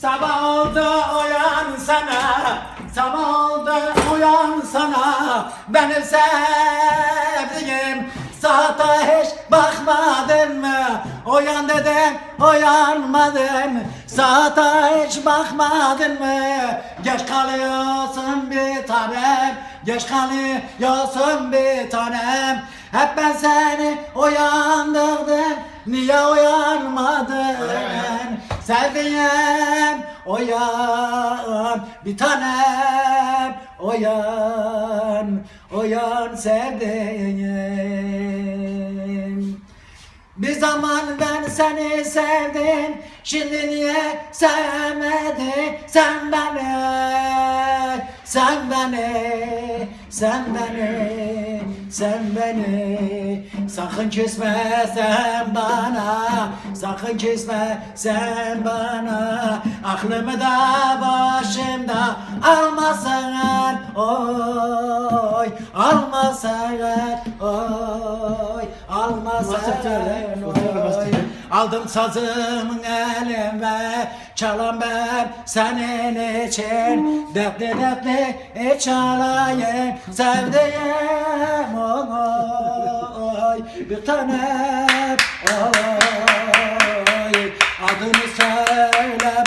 Sabah oldu uyan sana Sabah oldu uyan sana Benim sevdiğim Saate hiç bakmadın mı? Uyan dedim uyanmadın Saate hiç bakmadın mı? Geç kalıyorsun bir tanem Geç kalıyorsun bir tanem Hep ben seni uyandırdım Niye uyanmadın? Sevdiğim uyan bir tanem uyan uyan sevdiğim. Bir zaman ben seni sevdim Şimdi niye sevmedin sen beni Sen beni Sen beni Sen beni Sakın küsme sen bana Sakın küsme sen bana. Aklımı da başımda almasan Oy almasan Oy almasan Oy Aldım sazımın elime Çalan ben senin için. Dertli dertli e, çalayım Sevdiğim oy Bir tanem oy. Adını söyle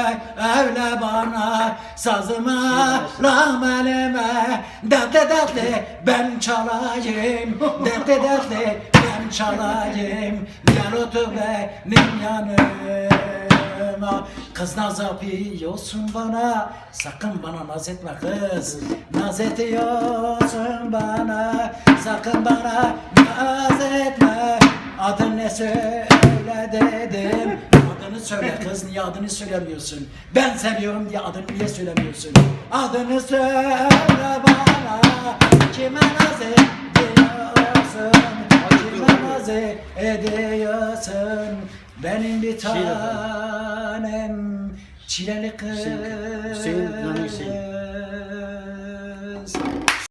Söyle bana Sazıma rahmelime. Dertli dertli ben çalayım Dertli dertli ben çalayım. Gel otur benim yanıma. Kız naz yapıyorsun bana Sakın bana naz etme kız. Naz ediyorsun bana Sakın bana naz Adını söyle kız niye adını söylemiyorsun? Ben seviyorum diye adını niye söylemiyorsun? Adını söyle bana Kime naz ediyorsun? Kime naz ediyorsun? Benim bir tanem Çileli kız Hüseyin, Hüseyin.